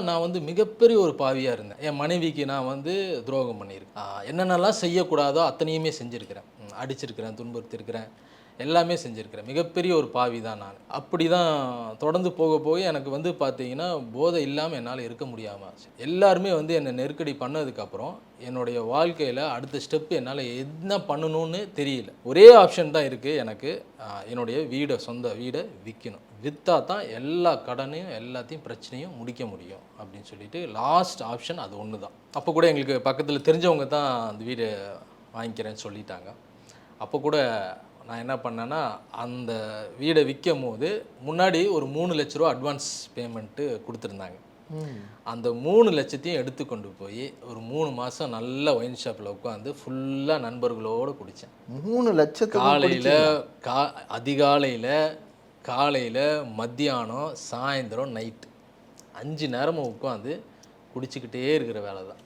நான் வந்து மிகப்பெரிய ஒரு பாவியாக இருந்தேன். என் மனைவிக்கு நான் வந்து துரோகம் பண்ணியிருக்கேன். என்னென்னலாம் செய்யக்கூடாதோ அத்தனையுமே செஞ்சுருக்கிறேன். அடிச்சிருக்கிறேன் துன்புறுத்திருக்கிறேன் எல்லாமே செஞ்சுருக்கிறேன். மிகப்பெரிய ஒரு பாவி தான் நான். அப்படி தான் தொடர்ந்து போக போக எனக்கு வந்து பார்த்தீங்கன்னா போதை இல்லாமல் என்னால் இருக்க முடியாமல் ஆச்சு. எல்லாருமே வந்து என்னை நெருக்கடி பண்ணதுக்கப்புறம் என்னுடைய வாழ்க்கையில் அடுத்த ஸ்டெப்பு என்னால் என்ன பண்ணணும்னு தெரியல. ஒரே ஆப்ஷன் தான் இருக்குது எனக்கு. என்னுடைய வீடை சொந்த வீடை விற்கணும் விற்றா தான் எல்லா கடனையும் எல்லாத்தையும் பிரச்சனையும் முடிக்க முடியும் அப்படின்னு சொல்லிட்டு லாஸ்ட் ஆப்ஷன் அது ஒன்று தான் அப்போ கூட எங்களுக்கு பக்கத்தில் தெரிஞ்சவங்க தான் அந்த வீடு வாங்கிக்கிறேன்னு சொல்லிட்டாங்க. அப்போ கூட நான் என்ன பண்ணேன்னா அந்த வீடை விற்கும் போது முன்னாடி ஒரு மூணு லட்ச ரூபா அட்வான்ஸ் பேமெண்ட்டு கொடுத்துருந்தாங்க. அந்த மூணு லட்சத்தையும் எடுத்து கொண்டு போய் ஒரு மூணு மாதம் நல்ல ஒயின் ஷாப்பில் உட்காந்து ஃபுல்லாக நண்பர்களோடு குடித்தேன். மூணு லட்சத்துக்கு காலையில் கா அதிகாலையில் காலையில் மத்தியானம் சாயந்தரம் நைட்டு அஞ்சு நேரமும் உட்காந்து குடிச்சிக்கிட்டே இருக்கிற வேலை தான்